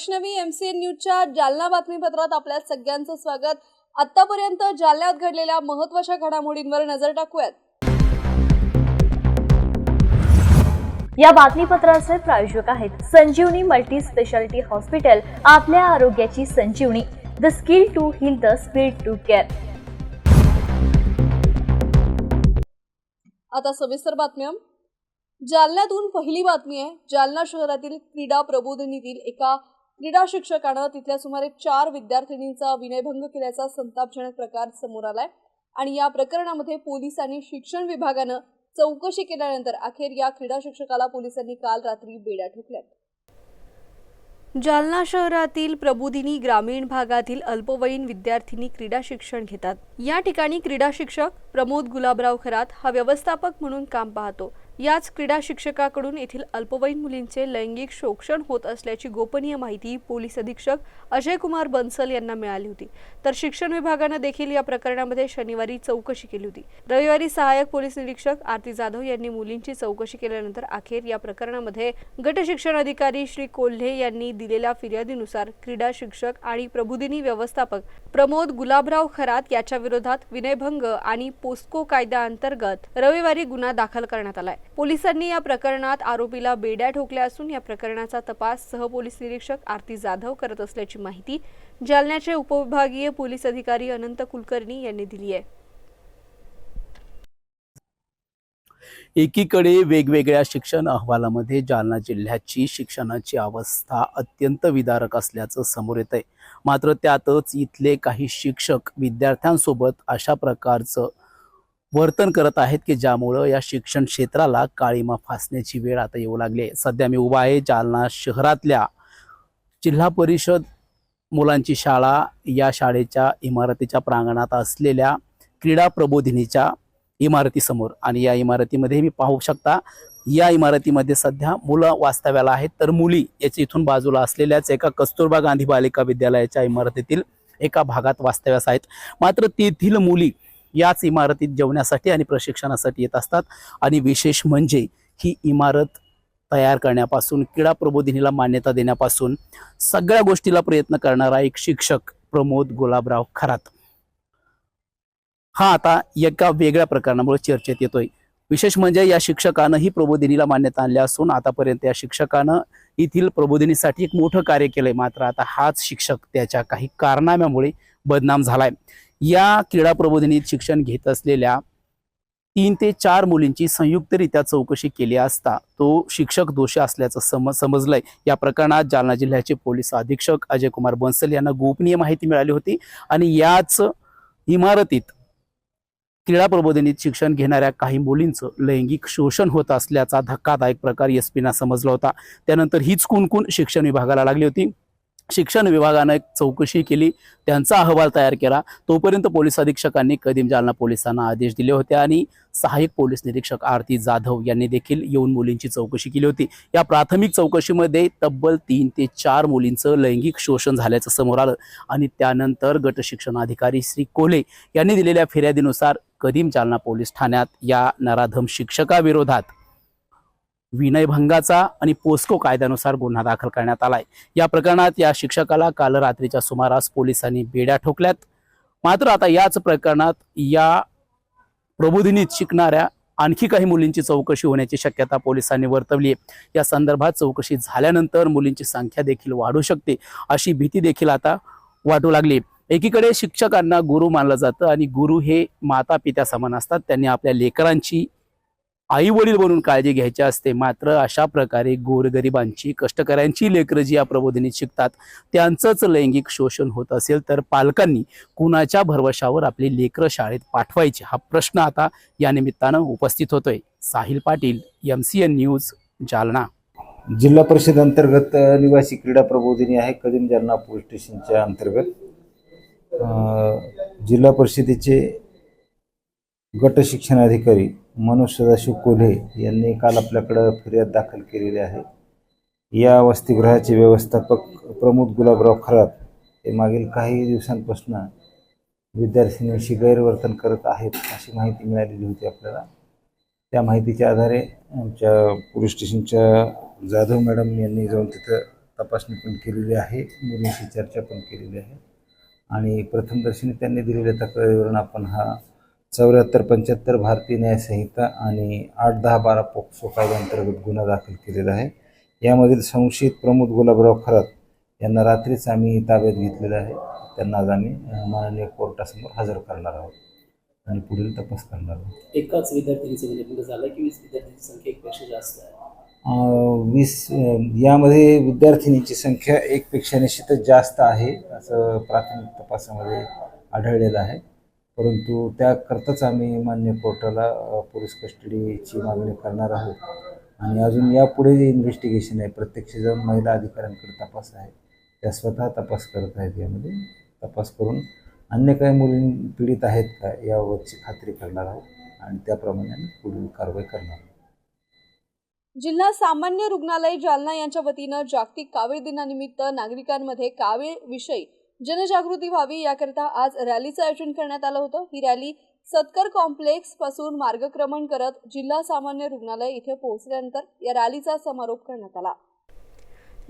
Vaishnavi M C N न्यूजच्या जालना बातमीपत्रात आपल्या सगळ्यांचं स्वागत. आतापर्यंत जालन्यात घडलेल्या महत्त्वाच्या घडामोडींवर नजर टाकूयात. या बातमीपत्राचे प्रायोजक आहेत संजीवनी मल्टी स्पेशालिटी हॉस्पिटल आपल्या आरोग्याची संजीवनी. The skill to heal the speed to care आता सविस्तर बातम्या. जालन्यातून पहिली बातमी आहे. जालना शहरातील क्रीडा प्रबोधिनीतील एका क्रीडा शिक्षकानं तिथल्या सुमारे चार विद्यार्थिनींचा विनयभंग केल्याचा संतापजनक प्रकार समोर आलाय. आणि या प्रकरणामध्ये पोलिसांनी शिक्षण विभागानं चौकशी केल्यानंतर अखेर या क्रीडा शिक्षकाला पोलिसांनी काल रात्री बेड्या ठोकल्यात. जालना शहरातील प्रबोधिनी ग्रामीण भागातील अल्पवयीन विद्यार्थिनी क्रीडा शिक्षण घेतात. या ठिकाणी क्रीडा शिक्षक प्रमोद गुलाबराव खरात हा व्यवस्थापक म्हणून काम पाहतो. याच क्रीडा शिक्षकाकडून येथील अल्पवयीन मुलींचे लैंगिक शोषण होत असल्याची गोपनीय माहिती पोलीस अधीक्षक अजय कुमार बन्सल यांना मिळाली होती. तर शिक्षण विभागानं देखील या प्रकरणामध्ये शनिवारी चौकशी केली होती. रविवारी सहाय्यक पोलीस निरीक्षक आरती जाधव यांनी मुलींची चौकशी केल्यानंतर अखेर या प्रकरणामध्ये गट शिक्षण अधिकारी श्री कोल्हे यांनी दिलेल्या फिर्यादीनुसार क्रीडा शिक्षक आणि प्रबुदिनी व्यवस्थापक प्रमोद गुलाबराव खरात याच्या विरोधात विनयभंग आणि पोस्को कायद्याअंतर्गत रविवारी गुन्हा दाखल करण्यात आलाय. पोलिसांनी या प्रकरणात आरोपीला बेड्या ठोकल्या असून या प्रकरणाचा तपास सहपोलीस निरीक्षक आरती जाधव करत असल्याची माहिती जालन्याचे उपविभागीय पोलीस अधिकारी अनंत कुलकर्णी यांनी दिली आहे. एकीकडे वेगवेगळ्या शिक्षण अहवालामध्ये जालना जिल्ह्याची शिक्षणाची अवस्था अत्यंत विदारक असल्याचं समोर येत आहे मात्र त्यातच इथले काही शिक्षक विद्यार्थ्यांसोबत अशा प्रकारचं वर्तन करत आहेत की ज्यामुळं या शिक्षण क्षेत्राला काळीमा फासण्याची वेळ आता येऊ लागली आहे. सध्या मी उभा आहे जालना शहरातल्या जिल्हा परिषद मुलांची शाळा या शाळेच्या इमारतीच्या प्रांगणात असलेल्या क्रीडा प्रबोधिनीच्या इमारतीसमोर. आणि या इमारतीमध्ये मी पाहू शकता या इमारतीमध्ये सध्या मुलं वास्तव्याला आहेत. तर मुली याच्या इथून बाजूला असलेल्याच एका कस्तुरबा गांधी बालिका विद्यालयाच्या इमारतीतील एका भागात वास्तव्यास आहेत. मात्र तेथील मुली याच इमारतीत जेवण्यासाठी आणि प्रशिक्षणासाठी येत असतात. आणि विशेष म्हणजे ही इमारत तयार करण्यापासून क्रीडा प्रबोधिनीला मान्यता देण्यापासून सगळ्या गोष्टीला प्रयत्न करणारा एक शिक्षक प्रमोद गुलाबराव खरात. हा आता एका वेगळ्या प्रकरणामुळे चर्चेत येतोय. विशेष म्हणजे या शिक्षकानं ही प्रबोधिनीला मान्यता आणली असून आतापर्यंत या शिक्षकानं येथील प्रबोधिनीसाठी एक मोठं कार्य केलंय. मात्र आता हाच शिक्षक त्याच्या काही कारनाम्यामुळे बदनाम झालाय. या क्रीडा प्रबोधिनीत शिक्षण घेत असलेल्या तीन ते चार मुलींची संयुक्तरित्या चौकशी केली असता तो शिक्षक दोषी असल्याचं सम समजलंय. या प्रकरणात जालना जिल्ह्याचे पोलीस अधीक्षक अजय कुमार बन्सल यांना गोपनीय माहिती मिळाली होती आणि याच इमारतीत क्रीडा प्रबोधिनीत शिक्षण घेणाऱ्या काही मुलींचं लैंगिक शोषण होत असल्याचा धक्कादायक प्रकार एस पीना समजला होता. त्यानंतर हीच कुणकुण शिक्षण विभागाला लागली होती. शिक्षण विभागानं एक चौकशी केली त्यांचा अहवाल तयार केला. तोपर्यंत पोलीस अधीक्षकांनी कदीम जालना पोलिसांना आदेश दिले होते आणि सहाय्यक पोलीस निरीक्षक आरती जाधव यांनी देखील येऊन मुलींची चौकशी केली होती. या प्राथमिक चौकशीमध्ये तब्बल तीन ते चार मुलींचं लैंगिक शोषण झाल्याचं समोर आलं आणि त्यानंतर गट शिक्षणाधिकारी श्री कोले यांनी दिलेल्या फिर्यादीनुसार कदीम जालना पोलीस ठाण्यात या नराधम शिक्षकाविरोधात विनयभंगाचा आणि पोस्को कायद्यानुसार गुन्हा दाखल करण्यात आलाय. या प्रकरणात या शिक्षकाला काल रात्रीच्या सुमारास पोलिसांनी बेड्या ठोकल्यात. मात्र आता याच प्रकरणात या प्रबोधिनीत शिकणाऱ्या आणखी काही मुलींची चौकशी होण्याची शक्यता पोलिसांनी वर्तवली आहे या संदर्भात चौकशी झाल्यानंतर मुलींची संख्या देखील वाढू शकते अशी भीती देखील आता वाटू लागली. एकीकडे शिक्षकांना गुरु मानलं जातं आणि गुरु हे माता पित्या समान असतात. त्यांनी आपल्या लेकरांची आई वडील बनून काळजी घ्यायची असते. मात्र अशा प्रकारे गोरगरिबांची कष्टकऱ्यांची लेकरं जी या प्रबोधिनीत शिकतात त्यांचंच लैंगिक शोषण होत असेल तर पालकांनी कुणाच्या भरवशावर आपली लेकरं शाळेत पाठवायची? हा प्रश्न आता या निमित्तानं उपस्थित होतोय. Sahil Patil M C N news Jalna. जिल्हा परिषद अंतर्गत निवासी क्रीडा प्रबोधिनी आहे कदीम जालना पोलीस स्टेशनच्या अंतर्गत. जिल्हा परिषदेचे गट शिक्षणाधिकारी मनोज सदाशिव कोल्हे यांनी काल आपल्याकडं फिर्याद दाखल केलेली आहे. या वसतिगृहाचे व्यवस्थापक प्रमोद गुलाबराव खराब हे मागील काही दिवसांपासून विद्यार्थिनींशी गैरवर्तन करत आहेत अशी माहिती मिळालेली होती आपल्याला. त्या माहितीच्या आधारे आमच्या पोलीस स्टेशनच्या जाधव मॅडम यांनी जाऊन तिथं तपासणी पण केलेली आहे. मुलींशी चर्चा पण केलेली आहे. आणि प्रथमदर्शनी त्यांनी दिलेल्या तक्रारीवरून आपण हा चौऱ्याहत्तर पंच्याहत्तर भारतीय न्यायसंहिता आणि आठ दहा बारा पोक्सो कायद्याअंतर्गत गुन्हा दाखल केलेला आहे. यामधील संशयित प्रमोद गुलाबराव खरात यांना रात्रीच आम्ही ताब्यात घेतलेलं आहे. त्यांना आज आम्ही माननीय कोर्टासमोर हजर करणार आहोत आणि पुढील तपास करणार आहोत. एकाच विद्यार्थ्यांचं म्हणजे पुढे झालं की वीस विद्यार्थ्यांची संख्या एकपेक्षा जास्त आहे? वीस यामध्ये विद्यार्थिनींची संख्या एकपेक्षा निश्चितच जास्त आहे असं प्राथमिक तपासामध्ये आढळलेलं आहे. परंतु त्याकरताच आम्ही मान्य कोर्टाला पोलीस कस्टडीची मागणी करणार आहोत. आणि अजून यापुढे जे इन्व्हेस्टिगेशन आहे प्रत्यक्ष जाऊन महिला अधिकाऱ्यांकडे तपास आहे त्या स्वतः तपास करत आहेत यामध्ये. तपास करून अन्य काही मुली पीडित आहेत का यावरची खात्री करणार आहोत आणि त्याप्रमाणे आम्ही पुढील कारवाई करणार आहोत. जिल्हा सामान्य रुग्णालय जालना यांच्या वतीनं जागतिक कावीळ दिनानिमित्त नागरिकांमध्ये कावीळ विषयी जनजागृती व्हावी याकरिता आज रॅलीचं आयोजन करण्यात आलं होतं. ही रॅली सत्कर कॉम्प्लेक्सपासून मार्गक्रमण करत जिल्हा सामान्य रुग्णालय इथे पोहोचल्यानंतर या रॅलीचा समारोप करण्यात आला.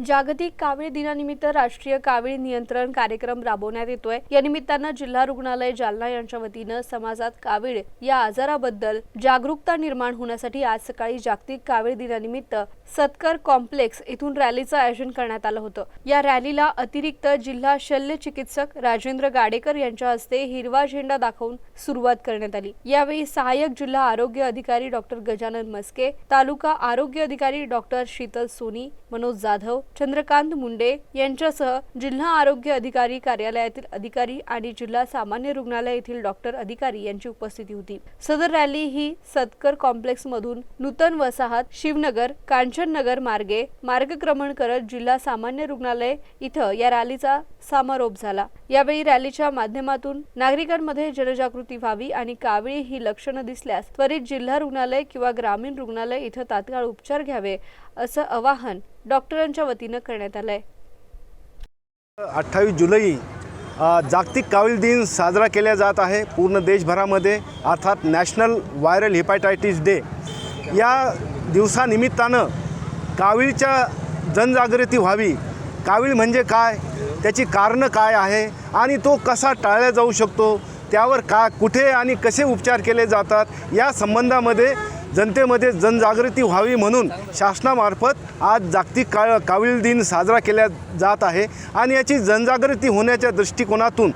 जागतिक कावीळ दिनानिमित्त राष्ट्रीय कावीळ नियंत्रण कार्यक्रम राबवण्यात येतोय. या निमित्तानं जिल्हा रुग्णालय जालना यांच्या वतीनं समाजात कावीळ या आजाराबद्दल जागरूकता निर्माण होण्यासाठी आज सकाळी जागतिक कावीळ दिनानिमित्त सत्कर कॉम्प्लेक्स इथून रॅलीचं आयोजन करण्यात आलं होतं. या रॅलीला अतिरिक्त जिल्हा शल्य चिकित्सक राजेंद्र गाडेकर यांच्या हस्ते हिरवा झेंडा दाखवून सुरुवात करण्यात आली. यावेळी सहाय्यक जिल्हा आरोग्य अधिकारी डॉक्टर गजानन मस्के तालुका आरोग्य अधिकारी डॉक्टर शीतल सोनी मनोज जाधव चंद्रकांत मुंडे यांच्यासह जिल्हा आरोग्य अधिकारी कार्यालयातील अधिकारी आणि जिल्हा सामान्य रुग्णालय येथील डॉक्टर अधिकारी यांची उपस्थिती होती. सदर रॅली ही सतकर कॉम्प्लेक्स मधून नूतन वसाहत शिवनगर कांचननगर मार्गे मार्गक्रमण करत जिल्हा सामान्य रुग्णालय इथं या रॅलीचा समारोप झाला. यावेळी रॅलीच्या माध्यमातून नागरिकांमध्ये जनजागृती व्हावी आणि कावळी ही लक्षणं दिसल्यास त्वरित जिल्हा रुग्णालय किंवा ग्रामीण रुग्णालय इथं तात्काळ उपचार घ्यावे असं आवाहन डॉक्टरांच्या वतीनं करण्यात आलंय. अठ्ठावीस जुलै जागतिक कावीळ दिन साजरा केला जात आहे. पूर्ण देशभरामध्ये अर्थात नॅशनल व्हायरल हेपॅटायटिस डे. या दिवसानिमित्तानं कावीळच्या जनजागृती व्हावी. कावीळ म्हणजे काय? त्याची कारणं काय आहे? आणि तो कसा टाळला जाऊ शकतो? त्यावर का कुठे आणि कसे उपचार केले जातात? या संबंधामध्ये जनतेमध्ये जनजागृती व्हावी म्हणून शासनामार्फत आज जागतिक का कावीळ दिन साजरा केला जात आहे. आणि याची जनजागृती होण्याच्या दृष्टिकोनातून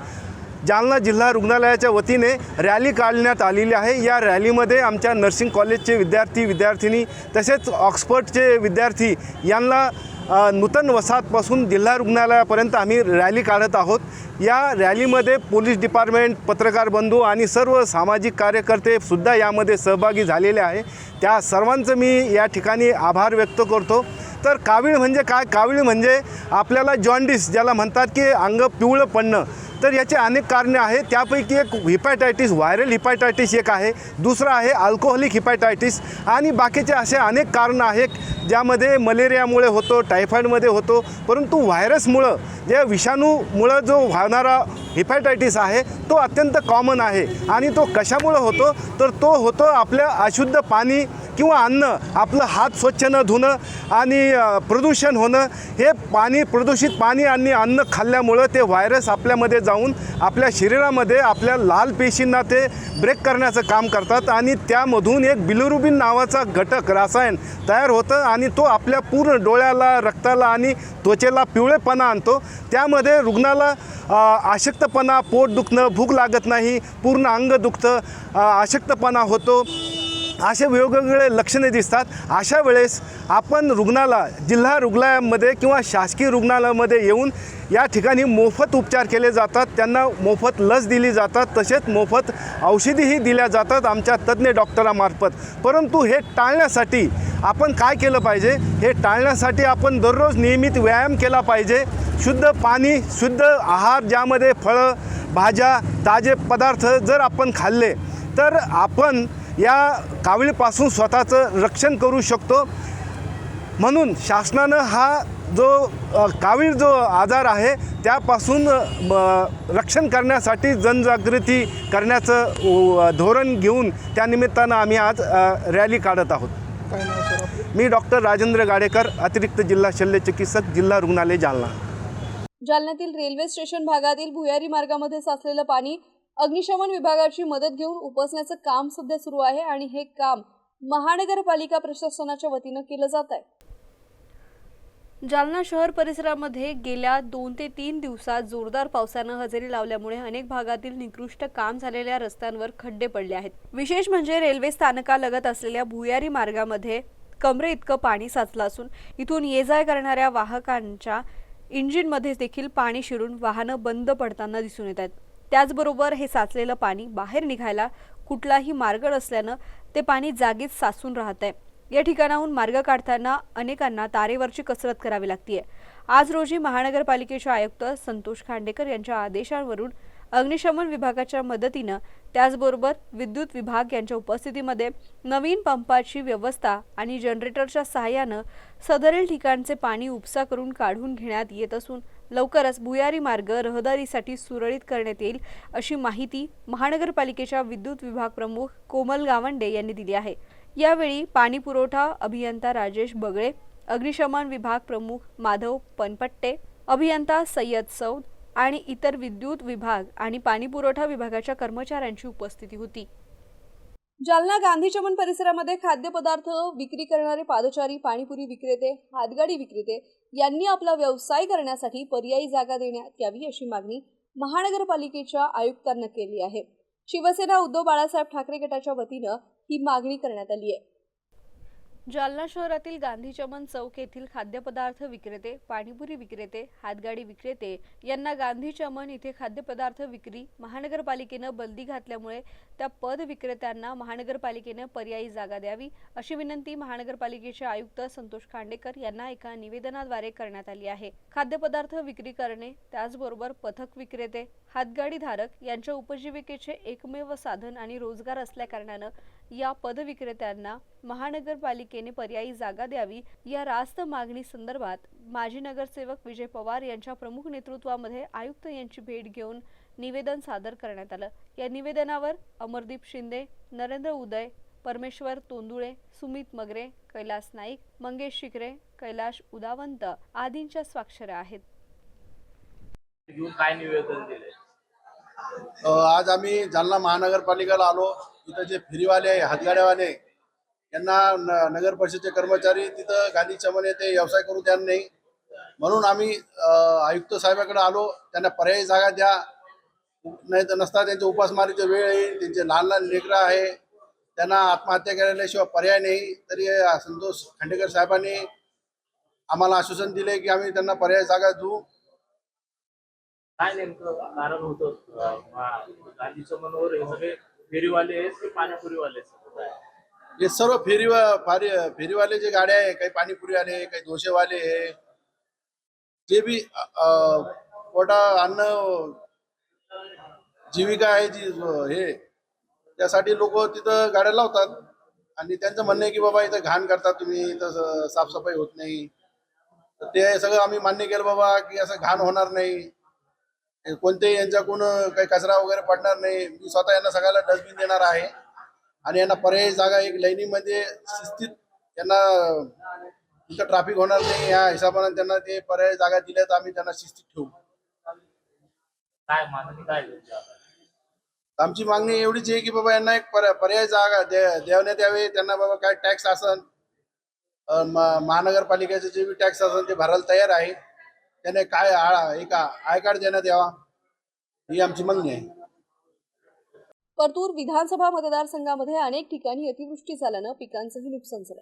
जालना जिल्हा रुग्णालयाच्या वतीने रॅली काढण्यात आलेली आहे. या रॅलीमध्ये आमच्या नर्सिंग कॉलेजचे विद्यार्थी विद्यार्थिनी तसेच ऑक्सफर्डचे विद्यार्थी यांना नूतन वसाहतपासून जिल्हा रुग्णालयापर्यंत आम्ही रॅली काढत आहोत. या रॅलीमध्ये पोलीस डिपार्टमेंट पत्रकार बंधू आणि सर्व सामाजिक कार्यकर्ते सुद्धा यामध्ये सहभागी झालेले आहे. त्या सर्वांचं मी या ठिकाणी आभार व्यक्त करतो. तर कावीळ म्हणजे काय? कावीळ म्हणजे आपल्याला जॉन्डिस ज्याला म्हणतात की अंग पिवळं पडणं. तर याचे अनेक कारणे आहेत. त्यापैकी एक हिपॅटायटिस व्हायरल हिपॅटायटिस एक आहे. दुसरं आहे अल्कोहोलिक हिपॅटायटिस आणि बाकीचे असे अनेक कारणं आहेत ज्यामध्ये मलेरियामुळे होतो टायफॉईडमध्ये होतो. परंतु व्हायरसमुळं जे विषाणूमुळं जो होणारा हिपॅटायटिस आहे तो अत्यंत कॉमन आहे. आणि तो कशामुळं होतो? तर तो होतो आपल्या अशुद्ध पाणी किंवा अन्न आपलं हात स्वच्छ न धुणं आणि प्रदूषण होणं. हे पाणी प्रदूषित पाणी आणि अन्न खाल्ल्यामुळं ते व्हायरस आपल्यामध्ये जाऊन आपल्या शरीरामध्ये आपल्या लाल पेशींना ते ब्रेक करण्याचं काम करतात आणि त्यामधून एक बिलुरुबिन नावाचा घटक रसायन तयार होतं आणि तो आपल्या पूर्ण डोळ्याला रक्ताला आणि त्वचेला पिवळेपणा आणतो. त्यामध्ये रुग्णाला आशक्तपणा पोट दुखणं भूक लागत नाही पूर्ण अंग दुखतं अशक्तपणा होतो. असे वेगवेगळे लक्षणे दिसतात. अशा वेळेस आपण रुग्णाला जिल्हा रुग्णालयामध्ये किंवा शासकीय रुग्णालयामध्ये येऊन या ठिकाणी मोफत उपचार केले जातात. त्यांना मोफत लस दिली जातात. तसेच मोफत औषधीही दिल्या जातात आमच्या तज्ज्ञ डॉक्टरामार्फत. परंतु हे टाळण्यासाठी आपण काय केलं पाहिजे? हे टाळण्यासाठी आपण दररोज नियमित व्यायाम केला पाहिजे. शुद्ध पाणी शुद्ध आहार ज्यामध्ये फळं भाज्या ताजे पदार्थ जर आपण खाल्ले तर आपण या काविळीपासून स्वतःचं रक्षण करू शकतो. म्हणून शासनानं हा जो कावीळ जो आजार आहे त्यापासून ब- रक्षण करण्यासाठी जनजागृती करण्याचं धोरण घेऊन त्यानिमित्तानं आम्ही आज रॅली काढत आहोत. मी डॉक्टर राजेंद्र गाडेकर अतिरिक्त जिल्हा शल्यचिकित्सक जिल्हा रुग्णालय जालना. जालन्यातील रेल्वे स्टेशन भागातील भुयारी मार्गामध्ये साचलेलं पाणी अग्निशमन विभागाची मदत घेऊन उपसण्याचं काम सध्या सुरू आहे आणि हे काम महानगरपालिका प्रशासनाच्या वतीनं केलं जात आहे. जालना शहर परिसरामध्ये गेल्या दोन ते तीन दिवसात जोरदार पावसानं हजेरी लावल्यामुळे अनेक भागातील निकृष्ट काम झालेल्या रस्त्यांवर खड्डे पडले आहेत. विशेष म्हणजे रेल्वे स्थानकालगत असलेल्या भुयारी मार्गामध्ये कमरे इतकं पाणी साचलं असून इथून ये जाय करणाऱ्या वाहकांच्या इंजिनमध्ये देखील पाणी शिरून वाहनं बंद पडताना दिसून येत आहेत. त्याचबरोबर हे साचलेलं पाणी बाहेर निघायला कुठलाही मार्ग नसल्यानं ते पाणी जागीच साचून राहत आहे. या ठिकाणाहून मार्ग काढताना अनेकांना तारेवरची कसरत करावी लागतीये. आज रोजी महानगरपालिकेचे आयुक्त संतोष खांडेकर यांच्या आदेशावरून अग्निशमन विभागाच्या मदतीनं त्याचबरोबर विद्युत विभाग यांच्या उपस्थितीमध्ये नवीन पंपाची व्यवस्था आणि जनरेटरच्या सहाय्यानं सदरील ठिकाणचे पाणी उपसा करून काढून घेण्यात येत असून लवकरच भुयारी मार्ग रहदारीसाठी सुरळीत करण्यात येईल अशी माहिती महानगरपालिकेच्या विद्युत विभाग प्रमुख कोमल गावंडे यांनी दिली आहे. यावेळी पाणी पुरवठा अभियंता राजेश बगळे अग्निशमन विभाग प्रमुख माधव पनपट्टे अभियंता सय्यद सौद आणि इतर विद्युत विभाग आणि पाणी पुरवठा विभागाच्या कर्मचाऱ्यांची उपस्थिती होती. जालना गांधी चमन परिसरामध्ये खाद्यपदार्थ विक्री करणारे पादचारी पाणीपुरी विक्रेते हातगाडी विक्रेते यांनी आपला व्यवसाय करण्यासाठी पर्यायी जागा देण्यात यावी अशी मागणी महानगरपालिकेच्या आयुक्तांना केली आहे. शिवसेना उद्धव बाळासाहेब ठाकरे गटाच्या वतीनं ही मागणी करण्यात आली आहे. जालना शहरातील गांधी चमन चौक येथील खाद्यपदार्थ विक्रेते पाणीपुरी विक्रेते हातगाडी विक्रेते यांना गांधी चमन इथे खाद्यपदार्थ विक्री महानगरपालिकेनं बंदी घातल्यामुळे त्या पद विक्रेत्यांना महानगरपालिकेनं पर्यायी जागा द्यावी अशी विनंती महानगरपालिकेचे आयुक्त संतोष खांडेकर यांना एका निवेदनाद्वारे करण्यात आली आहे. खाद्यपदार्थ विक्री करणे त्याचबरोबर पथक विक्रेते हातगाडी धारक यांच्या उपजीविकेचे एकमेव साधन आणि रोजगार असल्याकारणानं या पदविक्रेत्यांना महानगरपालिकेने पर्यायी जागा द्यावी या रास्त मागणी संदर्भात माजी नगरसेवक विजय पवार यांच्या प्रमुख नेतृत्वामध्ये आयुक्त यांची भेट घेऊन निवेदन सादर करण्यात आलं. या निवेदनावर अमरदीप शिंदे नरेंद्र उदय परमेश्वर तोंदुळे सुमित मगरे कैलास नाईक मंगेश शिकरे कैलाश उदावंत आदींच्या स्वाक्षऱ्या आहेत. काय निवेदन दिले आज आम्ही जालना महानगरपालिकेला आलो. तिथं जे फेरीवाले हातगाड्यावाले यांना न- नगर परिषदेचे कर्मचारी तिथं गांधी चमन येथे व्यवसाय करू द्या नाही. म्हणून आम्ही आयुक्त साहेबाकडे आलो. त्यांना पर्यायी जागा द्या. नाही तर नसता त्यांच्या उपासमारीची वेळ येईल. त्यांचे लहान लहान लेकरं आहे. त्यांना आत्महत्या केल्याशिवाय पर्याय नाही. तरी संतोष खांडेकर साहेबांनी आम्हाला आश्वासन दिले की आम्ही त्यांना पर्याय जागा देऊ. काय नेमकं कारण होतं? गांधीचं मनोहर हे सगळे फेरीवाले आहेत की पाणीपुरीवाले हे सर्व फेरी फारी फेरीवाले जे गाड्या आहे काही पाणीपुरीवाले काही दोशेवाले आहे. जे बी पोटा अन्न जीविका आहे जी हे त्यासाठी लोक तिथं गाड्या लावतात. आणि त्यांचं म्हणणं आहे की बाबा इथं घाण करतात तुम्ही इथं साफसफाई होत नाही. तर ते सगळं आम्ही मान्य केलं बाबा की असं घाण होणार नाही. कोणतेही यांच्याकडून काही कचरा वगैरे पडणार नाही. मी स्वतः यांना सगळ्याला डस्टबिन देणार आहे. आणि यांना पर्यायी जागा एक लाईनीमध्ये शिस्तीत यांना तिथं ट्रॅफिक होणार नाही. या हिशोबाने त्यांना ते पर्यायी जागा दिल्या तर आम्ही त्यांना शिस्तीत ठेवू. काय मागणी काय? आमची मागणी एवढीच आहे की बाबा यांना एक पर्या- पर्यायी जागा देण्यात यावे. त्यांना बाबा काय टॅक्स असन महानगरपालिकेचे जे बी टॅक्स असन ते भरायला तयार आहे. त्याने काय एक आय कार्ड देण्यात यावा? ही आमची मागणी आहे. परतूर विधानसभा मतदारसंघामध्ये अनेक ठिकाणी अतिवृष्टी झाल्यानं पिकांचंही नुकसान झालं.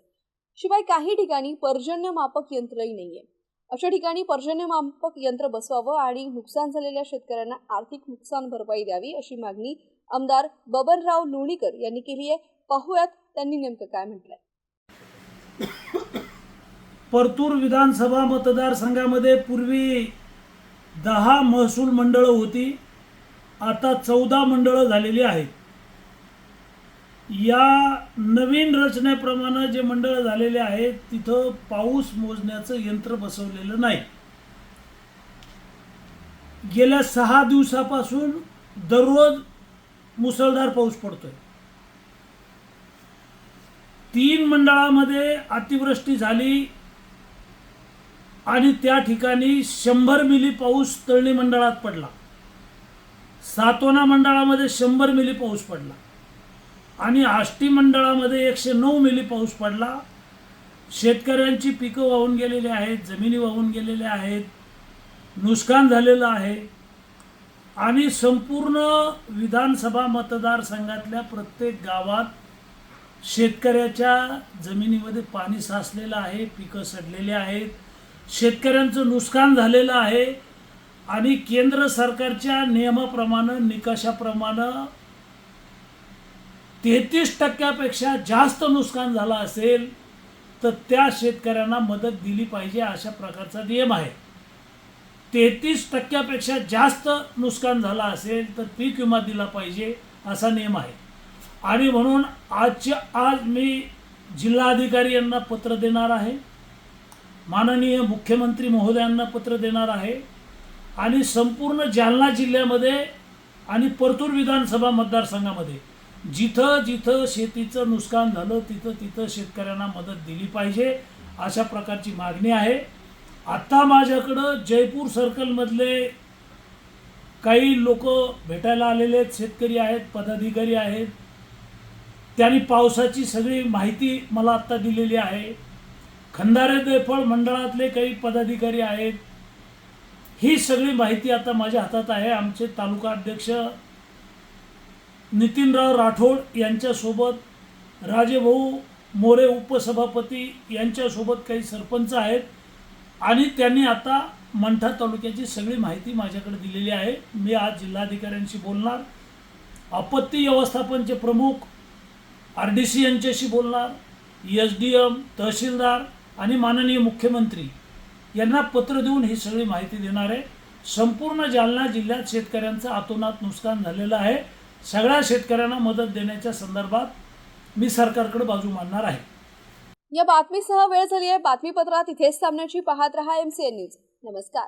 शिवाय काही ठिकाणी पर्जन्यमापक यंत्रही नाहीये. अशा ठिकाणी पर्जन्यमापक यंत्र बसवावं आणि नुकसान झालेल्या शेतकऱ्यांना आर्थिक नुकसान भरपाई द्यावी अशी मागणी आमदार बबनराव लोणीकर यांनी केली आहे. पाहूयात त्यांनी नेमकं काय म्हटलंय. परतूर विधानसभा मतदारसंघामध्ये पूर्वी दहा महसूल मंडळं होती आता चौदा मंडळं झालेली आहेत. या नवीन रचनेप्रमाणे जे मंडळ झालेले आहेत तिथं पाऊस मोजण्याचं यंत्र बसवलेलं नाही. गेल्या सहा दिवसापासून दररोज मुसळधार पाऊस पडतोय. तीन मंडळामध्ये अतिवृष्टी झाली आणि त्या ठिकाणी शंभर मिली पाऊस तळणी मंडळात पडला. सातवना मंडळामध्ये शंभर मिली पाऊस पडला. आणि आष्टी मंडळामध्ये एकशे नऊ मिली पाऊस पडला. शेतकऱ्यांची पिकं वाहून गेलेली आहेत जमिनी वाहून गेलेल्या आहेत नुकसान झालेलं आहे. आणि संपूर्ण विधानसभा मतदारसंघातल्या प्रत्येक गावात शेतकऱ्याच्या जमिनीमध्ये पाणी साचलेलं आहे पिकं सडलेली आहेत. शेतकऱ्यांचं नुकसान झालेलं आहे आणि केंद्र सरकारच्या नियमाप्रमाणे निकषाप्रमाणे तेहतीस टक्क्यापेक्षा जास्त नुकसान झालं असेल तर त्या शेतकऱ्यांना मदत दिली पाहिजे अशा प्रकारचा नियम आहे. तेहतीस टक्क्यापेक्षा जास्त नुकसान झालं असेल तर पीक विमा दिला पाहिजे असा नियम आहे. आणि म्हणून आजच्या आज मी जिल्हाधिकारी यांना पत्र देणार आहे. माननीय मुख्यमंत्री महोदयांना पत्र देणार आहे आणि संपूर्ण जालना जिल्ह्यामध्ये आणि परतूर विधानसभा मतदारसंघामध्ये जिथं जिथं शेतीचं नुकसान झालं तिथं तिथं शेतकऱ्यांना मदत दिली पाहिजे अशा प्रकारची मागणी आहे. आत्ता माझ्याकडं जयपूर सर्कलमधले काही लोक भेटायला आलेले आहेत शेतकरी आहेत पदाधिकारी आहेत. त्यांनी पावसाची सगळी माहिती मला आत्ता दिलेली आहे. खंदारे देफळ मंडळातले काही पदाधिकारी आहेत. ही सगळी माहिती आता माझ्या हातात आहे. आमचे तालुका अध्यक्ष नितीनराव राठोड यांच्यासोबत राजेभाऊ मोरे उपसभापती यांच्यासोबत काही सरपंच आहेत आणि त्यांनी आता मंठा तालुक्याची सगळी माहिती माझ्याकडे दिलेली आहे. मी आज जिल्हाधिकाऱ्यांशी बोलणार. आपत्ती व्यवस्थापनचे प्रमुख आर डी सी यांच्याशी बोलणार. एस डी एम तहसीलदार आणि माननीय मुख्यमंत्री यांना पत्र देऊन ही सगळी माहिती देणार आहे. संपूर्ण जालना जिल्ह्यात शेतकऱ्यांचं आतोनात नुकसान झालेलं आहे. सगळ्या शेतकऱ्यांना मदत देण्याच्या संदर्भात मी सरकारकडे बाजू मांडणार आहे. या बातमीसह वेळ झाली आहे. बातमीपत्रात इथेच थांबण्याची. पाहत रहा एम सी एन न्यूज नमस्कार.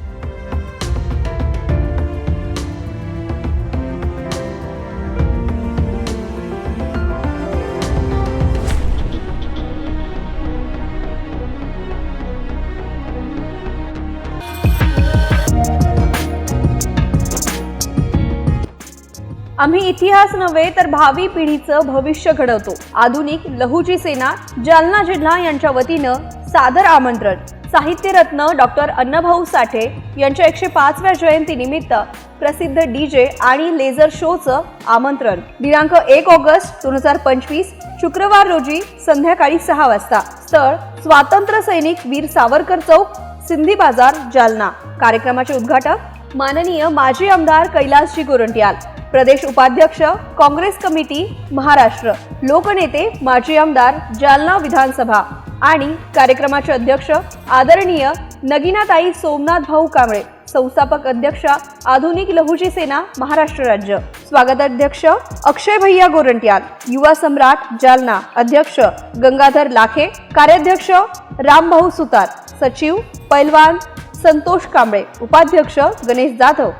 आम्ही इतिहास नव्हे तर भावी पिढीचं भविष्य घडवतो. आधुनिक लहुजी सेना जालना जिल्हा यांच्या वतीनं सादर आमंत्रण. साहित्यरत्न डॉक्टर अण्णाभाऊ साठे यांच्या एकशे पाचव्या जयंतीनिमित्त प्रसिद्ध डीजे आणि लेझर शोचं आमंत्रण. दिनांक एक ऑगस्ट दोन हजार पंचवीस शुक्रवार रोजी संध्याकाळी सहा वाजता. स्थळ स्वातंत्र्य सैनिक वीर सावरकर चौक सिंधी बाजार जालना. कार्यक्रमाचे उद्घाटक माननीय माजी आमदार कैलासजी गोरंट्याल. प्रदेश उपाध्यक्ष काँग्रेस कमिटी महाराष्ट्र. लोकनेते माजी आमदार जालना विधानसभा. आणि कार्यक्रमाचे अध्यक्ष आदरणीय नगिनाताई सोमनाथ भाऊ कांबळे. संस्थापक अध्यक्ष आधुनिक लहुजी सेना महाराष्ट्र राज्य. स्वागताध्यक्ष अक्षय भैया गोरंट्याल. युवा सम्राट जालना. अध्यक्ष गंगाधर लाखे. कार्याध्यक्ष रामभाऊ सुतार. सचिव पैलवान संतोष कांबळे. उपाध्यक्ष गणेश जाधव.